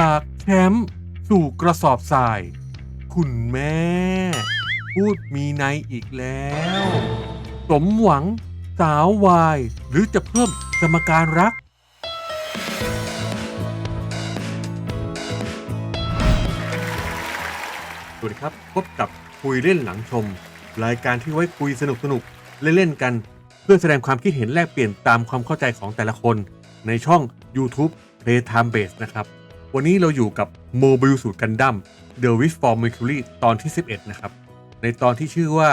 จากแคมป์สู่กระสอบทราย คุณแม่ พูดมีในอีกแล้ว สมหวัง สาววาย หรือจะเพิ่มสมการรัก สวัสดีครับ พบกับคุยเล่นหลังชม รายการที่ไว้คุยสนุกสนุกเล่นๆกัน เพื่อแสดงความคิดเห็นแลกเปลี่ยนตามความเข้าใจของแต่ละคน ในช่อง YouTube Playtime Base นะครับ วันนี้เราอยู่กับโมบิลสูตรกันดั้ม The Wish for Mercury ตอนที่ 11 นะครับ ในตอนที่ชื่อว่า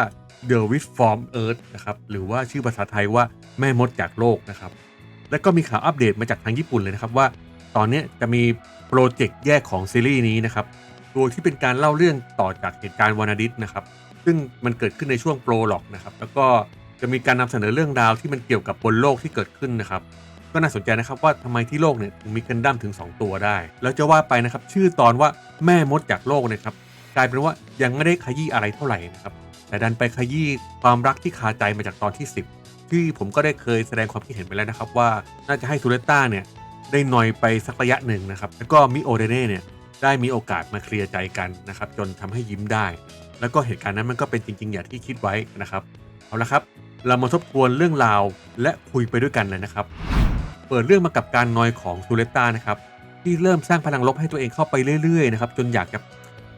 The Wish from Earth นะครับ หรือว่าชื่อภาษาไทยว่าแม่มดจากโลกนะครับ และก็มีข่าวอัปเดตมาจากทางญี่ปุ่นเลยนะครับว่า ตอนนี้จะมีโปรเจกต์แยกของซีรีส์นี้นะครับ โดยที่เป็นการเล่าเรื่องต่อจากเหตุการณ์วานาดิสนะครับ ซึ่งมันเกิดขึ้นในช่วงโปรหลอกนะครับ แล้วก็จะมีการนำเสนอเรื่องราวที่มันเกี่ยวกับบนโลกที่เกิดขึ้นนะครับ ก็น่าสนใจนะครับว่าทำไมที่โลกเนี่ยถึงมีกันดั้มถึง 2 ตัวได้ แล้วจะว่าไปนะครับชื่อตอนว่าแม่มดจากโลกนะครับกลายเป็นว่ายังไม่ได้ขยี้อะไรเท่าไหร่นะครับแต่ดันไปขยี้ความรักที่คาใจมาจากตอนที่ 10 ที่ผมก็ได้เคยแสดงความคิดเห็นไปแล้วนะครับว่าน่าจะให้ซูเลต้าเนี่ยได้หนอยไปสักระยะหนึ่งนะครับแล้วก็มิโอเดเน่เนี่ยได้มีโอกาสมาเคลียร์ใจกันนะครับจนทำให้ยิ้มได้ แล้วก็เหตุการณ์นั้นมันก็เป็นจริง ๆ อย่างที่คิดไว้นะครับเอาละครับ เรามาทบทวนเรื่องราวและคุยไปด้วยกันเลยนะครับ เปิดเรื่องมากับการนอยของซูเลต้านะครับที่เริ่มสร้างพลังลบให้ตัวเองเข้าไปเรื่อยๆนะครับจนอยากจะ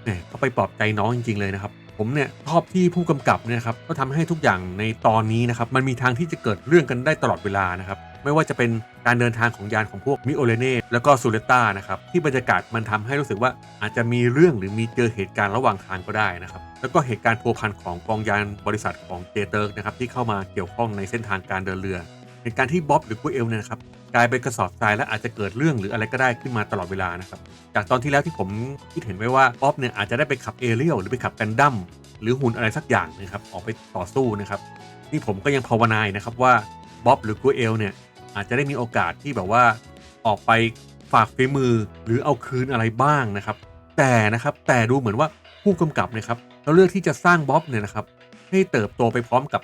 แหมเข้าไปปลอบใจน้องจริงๆเลยนะครับผมเนี่ยชอบที่ผู้กำกับเนี่ยครับก็ทำให้ทุกอย่างในตอนนี้นะครับมันมีทางที่จะเกิดเรื่องกันได้ตลอดเวลานะครับไม่ว่าจะเป็นการเดินทางของยานของพวกมิโอเลเน่แล้วก็ซูเลต้านะครับที่บรรยากาศมันทำให้รู้สึกว่าอาจจะมีเรื่องหรือมีเจอเหตุการณ์ระหว่างทางก็ได้นะครับแล้วก็เหตุการณ์พัวพันของกองยานบริษัทของเจเติร์กนะครับที่เข้ามาเกี่ยวข้องในเส้นทางการเดินเรือ เหตุการณ์ที่บ๊อบหรือกุเอลเนี่ยครับ กลายเป็นกระสอบทรายและอาจจะเกิดเรื่องหรืออะไรก็ได้ขึ้นมาตลอดเวลานะครับจากตอนที่แล้วที่ผมคิดเห็นไว้ว่าบ๊อบเนี่ยอาจจะได้ไปขับเอเรียลหรือไปขับกันดั้มหรือหุ่นอะไรสักอย่างนะครับออกไปต่อสู้นะครับนี่ผมก็ยังภาวนายนะครับว่าบ๊อบหรือกุเอลเนี่ยอาจจะได้มีโอกาสที่แบบว่าออกไปฝากฝีมือหรือเอาคืนอะไรบ้างนะครับ แต่นะครับแต่ดูเหมือนว่าผู้กำกับนะครับเราเลือกที่จะสร้างบ๊อบเนี่ยนะครับให้เติบโตไปพร้อมกับ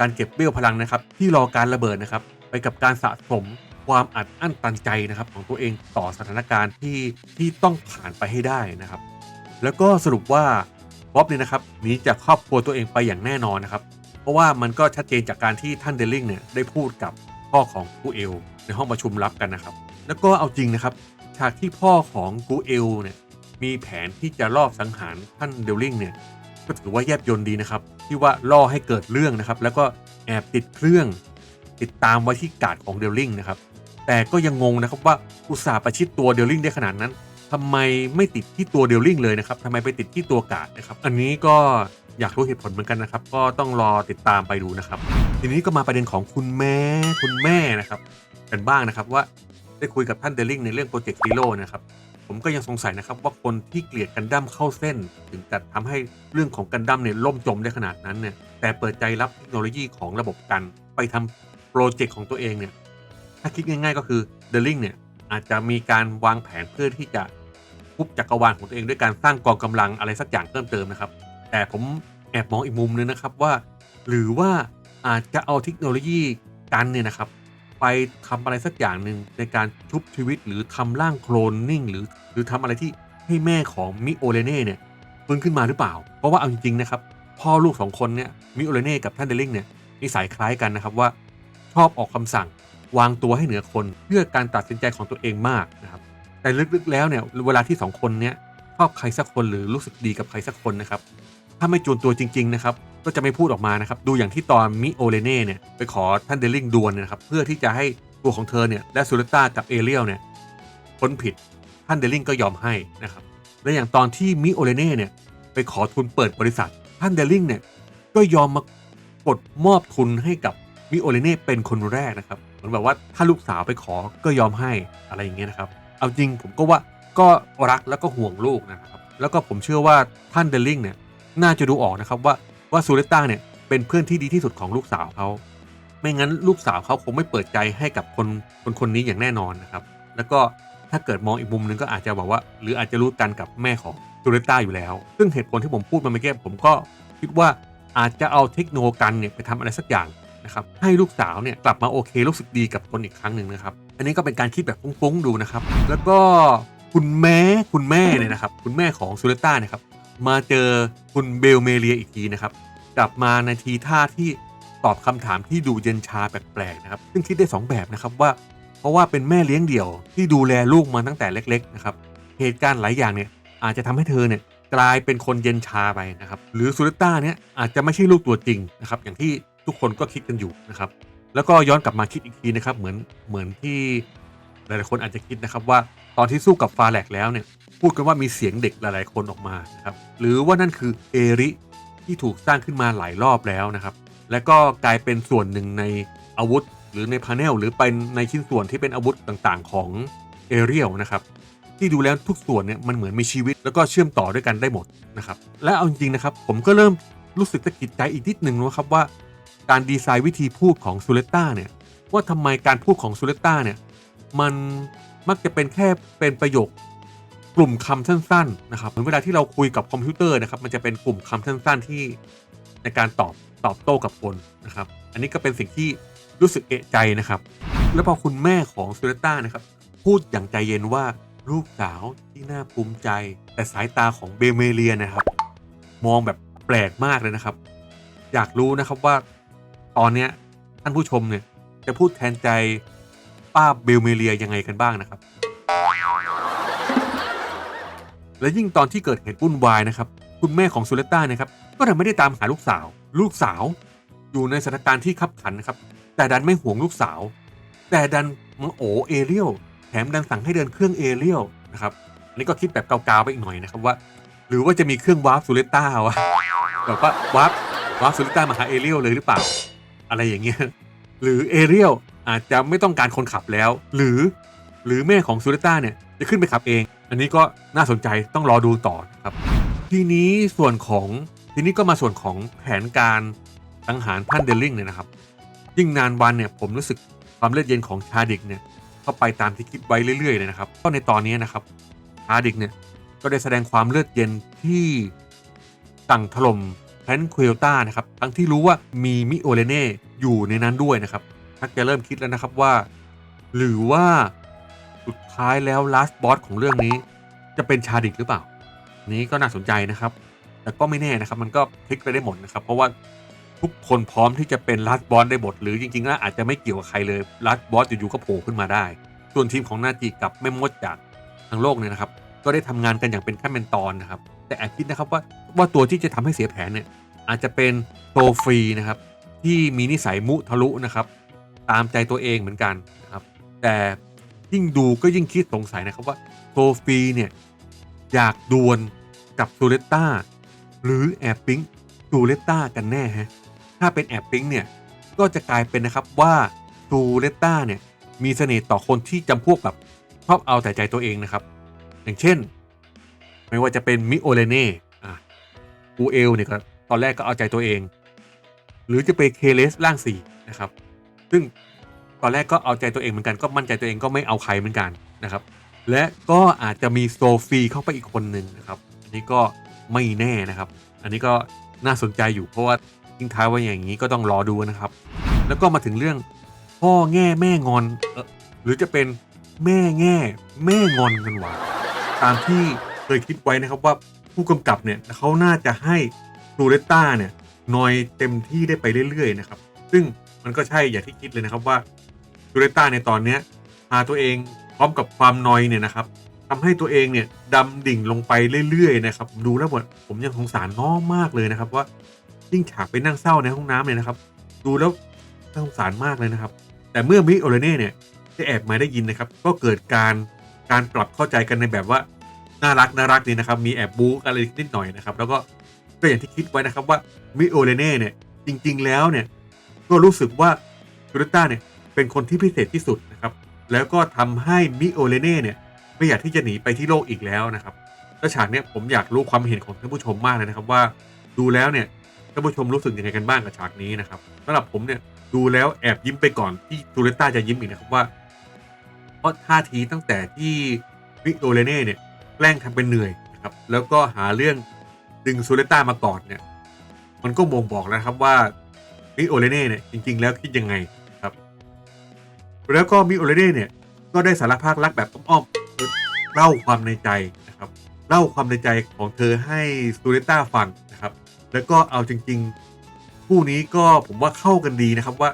การเก็บเบี้ยวพลังนะครับ ที่รอการระเบิดนะครับ ไปกับการสะสมความอัดอั้นตันใจนะครับ ของตัวเองต่อสถานการณ์ที่ที่ต้องผ่านไปให้ได้นะครับ แล้วก็สรุปว่าบ๊อบเนี่ยนะครับหนีจากครอบครัวตัวเองไปอย่างแน่นอนนะครับ เพราะว่ามันก็ชัดเจนจากการที่ท่านเดลลิงเนี่ยได้พูดกับพ่อของกูเอล ในห้องประชุมลับกันนะครับ แล้วก็เอาจริงนะครับ ฉากที่พ่อของกูเอลเนี่ยมีแผนที่จะลอบสังหารท่านเดลลิงเนี่ยก็ถือว่าแยบยนดีนะครับ ที่ว่าล่อให้เกิดเรื่องนะครับ แล้วก็แอบติดเครื่อง ติดตามไว้ที่กาดของเดลลิงนะครับ แต่ก็ยังงงนะครับว่าอุตส่าห์ประชิดตัวเดลลิงได้ขนาดนั้นทำไมไม่ติดที่ตัวเดลลิงเลยนะครับทำไมไปติดที่ตัวกาดนะครับ อันนี้ก็อยากรู้เหตุผลเหมือนกันนะครับ ก็ต้องรอติดตามไปดูนะครับ ทีนี้ก็มาประเด็นของคุณแม่คุณแม่นะครับ กันบ้างนะครับว่าได้คุยกับท่านเดลลิงในเรื่องโปรเจกต์ฮีโร่นะครับผมก็ยังสงสัยนะครับว่าคนที่เกลียดกันดั้มเข้าเส้น ถึงกับทำให้เรื่องของกันดั้มเนี่ยล่มจมได้ขนาดนั้นเนี่ยแต่เปิดใจรับเทคโนโลยีของระบบกันไปทำ โปรเจกต์ของตัวเองเนี่ยถ้าคิดง่ายๆก็คือเดลลิงเนี่ยอาจจะมีการวางแผนเพื่อที่จะคุบจักรวาลของตัวเองด้วยการสร้างกองกำลังอะไรสักอย่างเพิ่มเติมนะครับ แต่ผมแอบมองอีกมุมนึงนะครับว่า หรือว่าอาจจะเอาเทคโนโลยีกันเนี่ยนะครับ ไปทำอะไรสักอย่างหนึ่งในการชุบชีวิตหรือทำร่างโคลนนิ่งหรือ หรือทำอะไรที่ให้แม่ของมิโอเลเน่เนี่ยฟื้นขึ้นมาหรือเปล่า เพราะว่าเอาจริงๆนะครับพ่อลูกสองคนเนี่ยมิโอเลเน่กับท่านเดลลิงเนี่ยนิสัยคล้ายกันนะครับว่า ชอบออกคำสั่ง วางตัวให้เหนือคนเพื่อการตัดสินใจของตัวเองมากนะครับแต่ลึกๆแล้วเนี่ยเวลาที่สองคนเนี่ยชอบใครสักคนหรือรู้สึกดีกับใครสักคนนะครับถ้าไม่จูนตัวจริง ๆ นะครับ ก็จะไม่พูดออกมานะครับ ดูอย่างที่ตอนมิโอเลเน่เนี่ยไปขอท่านเดลลิงดวลเนยนะครับ เพื่อที่จะให้ตัวของเธอเนี่ยและซูเลต้ากับเอเรียลเนี่ยพ้นผิดท่านเดลลิงก็ยอมให้นะครับ และอย่างตอนที่มิโอเลเน่เนี่ยไปขอทุนเปิดบริษัท ท่านเดลลิงเนี่ยก็ยอมมากดมอบทุนให้กับ มิโอเลเน่เป็นคนแรกนะครับเหมือนแบบว่าถ้าลูกสาวไปขอก็ยอมให้อะไรอย่างเงี้ยนะครับ เอาจริงผมก็ว่าก็รักแล้วก็ห่วงลูกนะครับ แล้วก็ผมเชื่อว่าท่านเดลลิงเนี่ยน่าจะดูออกนะครับว่าว่าซูเลต้าเนี่ยเป็นเพื่อนที่ดีที่สุดของลูกสาวเขาไม่งั้นลูกสาวเขาคงไม่เปิดใจให้กับคนคนคนนี้อย่างแน่นอนนะครับ แล้วก็ถ้าเกิดมองอีกมุมหนึงก็อาจจะบอกว่า หรืออาจจะรู้กันกับแม่ของซูเลต้าอยู่แล้ว ซึ่งเหตุผลที่ผมพูดมาเมื่อกี้ผมก็คิดว่าอาจจะเอาเทคโนโลยีเนี่ยไปทำอะไรสักอย่าง นะครับให้ลูกสาวเนี่ยกลับมาโอเครู้สึกดีกับคนอีกครั้งหนึ่งนะครับ อันนี้ก็เป็นการคิดแบบฟุ้งๆดูนะครับ แล้วก็คุณแม่คุณแม่เนี่ยนะครับ คุณแม่ของซูเลต้าเนี่ยครับมาเจอคุณเบลเมเลียอีกทีนะครับกลับมาในทีท่าที่ตอบคำถามที่ดูเย็นชาแปลกๆนะครับ ซึ่งคิดได้ 2 แบบนะครับว่า เพราะว่าเป็นแม่เลี้ยงเดี่ยวที่ดูแลลูกมาตั้งแต่เล็ก ๆ นะครับ เหตุการณ์หลายอย่างเนี่ยอาจจะทำให้เธอเนี่ยกลายเป็นคนเย็นชาไปนะครับ หรือซูเลต้าเนี่ยอาจจะไม่ใช่ลูกตัวจริงนะครับ อย่างที่ ทุกคนก็คิดกันอยู่นะครับ แล้วก็ย้อนกลับมาคิดอีกทีนะครับเหมือนเหมือนที่หลายๆคนอาจจะคิดนะครับว่าตอนที่สู้กับฟาแลกแล้วเนี่ยพูดกันว่ามีเสียงเด็กหลายๆคนออกมานะครับหรือว่านั่นคือเอริที่ถูกสร้างขึ้นมาหลายรอบแล้วนะครับ และก็กลายเป็นส่วนหนึ่งในอาวุธ หรือในพาเนลหรือเป็นในชิ้นส่วนที่เป็นอาวุธต่างๆ ของเอเรียลนะครับที่ดูแล้วทุกส่วนเนี่ยมันเหมือนมีชีวิตแล้วก็เชื่อมต่อด้วยกันได้หมดนะครับและเอาจริงๆนะครับ ผมก็เริ่มรู้สึกตะกิดใจอีกนิดหนึ่งนะครับว่า การดีไซน์วิธีพูดของซูเลต้าเนี่ยว่าทำไมการพูดของซูเลต้าเนี่ยมันมักจะเป็นแค่เป็นประโยคกลุ่มคำสั้นๆนะครับเหมือนเวลาที่เราคุยกับคอมพิวเตอร์นะครับมันจะเป็นกลุ่มคำสั้นๆที่ในการตอบตอบโต้กับคนนะครับ อันนี้ก็เป็นสิ่งที่รู้สึกเอะใจนะครับ แล้วพอคุณแม่ของซูเลต้านะครับพูดอย่างใจเย็นว่าลูกสาวที่น่าภูมิใจ แต่สายตาของเบเมเลียนะครับ มองแบบแปลกมากเลยนะครับ อยากรู้นะครับว่า ตอนเนี้ยท่านผู้ชมเนี่ยจะพูดแทนใจป้าเบลเมเลียยังไงกันบ้างนะครับ และยิ่งตอนที่เกิดเหตุวุ่นวายนะครับ คุณแม่ของซูเลต้านะครับ ก็ดันไม่ได้ตามหาลูกสาว ลูกสาว อยู่ในสถานการณ์ที่ขับขันนะครับ แต่ดันไม่ห่วงลูกสาว แต่ดันมังโอเอเรียลแถมดันสั่งให้เดินเครื่องเอเรียลนะครับอันนี้ก็คิดแบบกาวๆไปอีกหน่อยนะครับว่า หรือว่าจะมีเครื่องวาร์ปซูเลต้าวะแบบว่าวาร์ปวาร์ปซูเลต้ามาหาเอเรียลเลยหรือเปล่า อะไรอย่างเงี้ยหรือเอเรียลอาจจะไม่ต้องการคนขับแล้ว หรือหรือแม่ของซูเลต้าเนี่ยจะขึ้นไปขับเอง อันนี้ก็น่าสนใจต้องรอดูต่อนะครับ ทีนี้ส่วนของทีนี้ก็มาส่วนของแผนการสังหารท่านเดลลิงเนี่ยนะครับ ยิ่งนานวันเนี่ยผมรู้สึกความเลือดเย็นของชาดิกเนี่ยก็ไปตามที่คิดไว้เรื่อยๆเลยนะครับก็ในตอนนี้นะครับชาดิกเนี่ยก็ได้แสดงความเลือดเย็นที่สั่งถล่ม แพนควิลต้านะครับทั้งที่รู้ว่ามีมิโอเลเน่อยู่ในนั้นด้วยนะครับทักจะเริ่มคิดแล้วนะครับว่า หรือว่าสุดท้ายแล้วลาสบอสของเรื่องนี้ จะเป็นชาดิกหรือเปล่า นี้ก็น่าสนใจนะครับ แต่ก็ไม่แน่นะครับ มันก็พลิกไปได้หมดนะครับ เพราะว่าทุกคนพร้อมที่จะเป็นลัสบอสได้หมดหรือจริงๆแล้วอาจจะไม่เกี่ยวกับใครเลยลัสบอสอยู่ๆก็โผล่ขึ้นมาได้ ส่วนทีมของนาจิกับแม่มดจากทางโลกเนี่ยนะครับ ก็ได้ทำงานกันอย่างเป็นขั้นเป็นตอนนะครับ แต่แอบคิดนะครับว่าว่าตัวที่จะทำให้เสียแผนเนี่ยอาจจะเป็นโซฟรีนะครับ ที่มีนิสัยมุทะลุนะครับ ตามใจตัวเองเหมือนกันนะครับ แต่ยิ่งดูก็ยิ่งคิดสงสัยนะครับว่าโซฟีเนี่ยอยากดวลกับซูเลตตาหรือแอบปิ๊งซูเลตตากันแน่ฮะถ้าเป็นแอบปิ๊งเนี่ยก็จะกลายเป็นนะครับว่าซูเลตตาเนี่ยมีเสน่ห์ต่อคนที่จำพวกแบบชอบเอาแต่ใจตัวเองนะครับ อย่างเช่น ไม่ว่าจะเป็นมิโอเลเน่อะกูเอลเนี่ยก็ตอนแรกก็เอาใจตัวเอง หรือจะเป็นเคเลสร่างสี่นะครับ ซึ่งตอนแรกก็เอาใจตัวเองเหมือนกันก็มั่นใจตัวเองก็ไม่เอาใครเหมือนกันนะครับ และก็อาจจะมีโซฟีเข้าไปอีกคนหนึ่งนะครับ อันนี้ก็ไม่แน่นะครับ อันนี้ก็น่าสนใจอยู่เพราะว่าทิ้งท้ายไว้อย่างนี้ก็ต้องรอดูนะครับ แล้วก็มาถึงเรื่องพ่อแง่แม่งอนเออหรือจะเป็นแม่แง่แม่งอนกันวะตามที่ เคยคิดไว้นะครับว่าผู้กำกับเนี่ยเขาน่าจะให้ตูเลต้าเนี่ยนอยเต็มที่ได้ไปเรื่อยๆนะครับ ซึ่งมันก็ใช่อย่างที่คิดเลยนะครับว่าตูเลต้าในตอนเนี้ยพาตัวเองพร้อมกับความนอยเนี่ยนะครับทำให้ตัวเองเนี่ยดำดิ่งลงไปเรื่อยๆนะครับดูแล้วผมยังสงสารน้องมากเลยนะครับ ว่ายิ่งฉากไปนั่งเศร้าในห้องน้ำเลยนะครับ ดูแล้วน่าสงสารมากเลยนะครับ แต่เมื่อมิโอเลเน่เนี่ยได้แอบมาได้ยินนะครับ ก็เกิดการการปรับเข้าใจกันในแบบว่า น่ารักน่ารักดีนะครับ มีแอบบู๊อะไรนิดหน่อยนะครับ แล้วก็ก็อย่างที่คิดไว้นะครับว่ามิโอเลเน่เนี่ยจริง ๆ แล้วเนี่ยก็รู้สึกว่าตูริต้าเนี่ยเป็นคนที่พิเศษที่สุดนะครับ แล้วก็ทำให้มิโอเลเน่เนี่ยไม่อยากที่จะหนีไปที่โลกอีกแล้วนะครับแล้วฉากเนี้ยผมอยากรู้ความเห็นของท่านผู้ชมมากเลยนะครับว่าดูแล้วเนี่ยท่านผู้ชมรู้สึกยังไงกันบ้างกับฉากนี้นะครับสำหรับผมเนี่ยดูแล้วแอบยิ้มไปก่อนที่ตูเรต้าจะยิ้มอีกนะครับว่า เพราะท่าทีตั้งแต่ที่วิโอเลเน่เนี่ย แกล้งทำเป็นเหนื่อยนะครับแล้วก็หาเรื่องดึงซูเลต้ามากอดเนี่ยมันก็บ่งบอกแล้วครับว่ามิโอเลเน่เนี่ยจริง ๆ แล้วคิดยังไงครับ แล้วก็มิโอเลเน่เนี่ยก็ได้สารภาพรักแบบอ้อมๆเล่าความในใจนะครับเล่าความในใจของเธอให้สตูเดต้าฟังนะครับ แล้วก็เอาจริง ๆ คู่นี้ก็ผมว่าเข้ากันดีนะครับว่า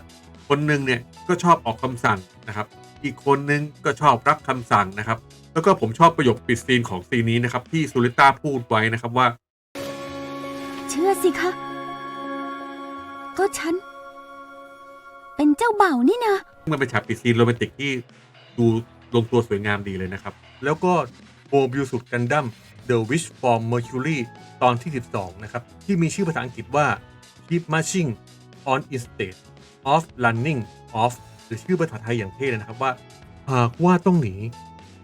คนหนึ่งเนี่ยก็ชอบออกคำสั่งนะครับ อีกคนนึงก็ชอบรับคำสั่งนะครับ แล้วก็ผมชอบประโยคปิดซีนของซีนนี้นะครับ ที่ซูริต้าพูดไว้นะครับว่า เชื่อสิคะ ก็ฉัน เป็นเจ้าบ่าวนี่นะมันเป็นฉากปิดซีนโรแมนติกที่ดูลงตัวสวยงามดีเลยนะครับ แล้วก็โ o บิวสุดกันดั้ม The Wish for Mercury ตอนที่ 12 นะครับ ที่มีชื่อภาษาอังกฤษว่า Keep Marching on Instead of Running Off หรือชื่อภาษาไทยอย่างเท่เลยนะครับว่า หากว่าต้องหนี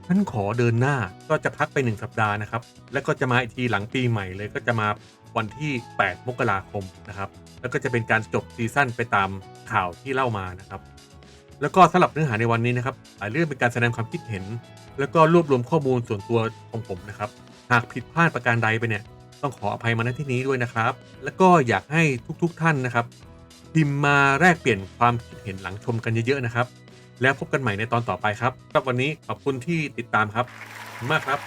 ฉันขอเดินหน้าก็จะพักไปหนึ่งสัปดาห์นะครับ แล้วก็จะมาอีกทีหลังปีใหม่เลยก็จะมาวันที่ 8 มกราคมนะครับ แล้วก็จะเป็นการจบซีซั่นไปตามข่าวที่เล่ามานะครับ แล้วก็สำหรับเนื้อหาในวันนี้นะครับหลายเรื่องเป็นการแสดงความคิดเห็น แล้วก็รวบรวมข้อมูลส่วนตัวของผมนะครับ หากผิดพลาดประการใดไปเนี่ยต้องขออภัยมาณที่นี้ด้วยนะครับ แล้วก็อยากให้ทุกๆทท่านนะครับพิมพ์มาแลกเปลี่ยนความคิดเห็นหลังชมกันเยอะๆนะครับ แล้วพบกันใหม่ในตอนต่อไปครับสำหรับวันนี้ขอบคุณที่ติดตามครับมากครับ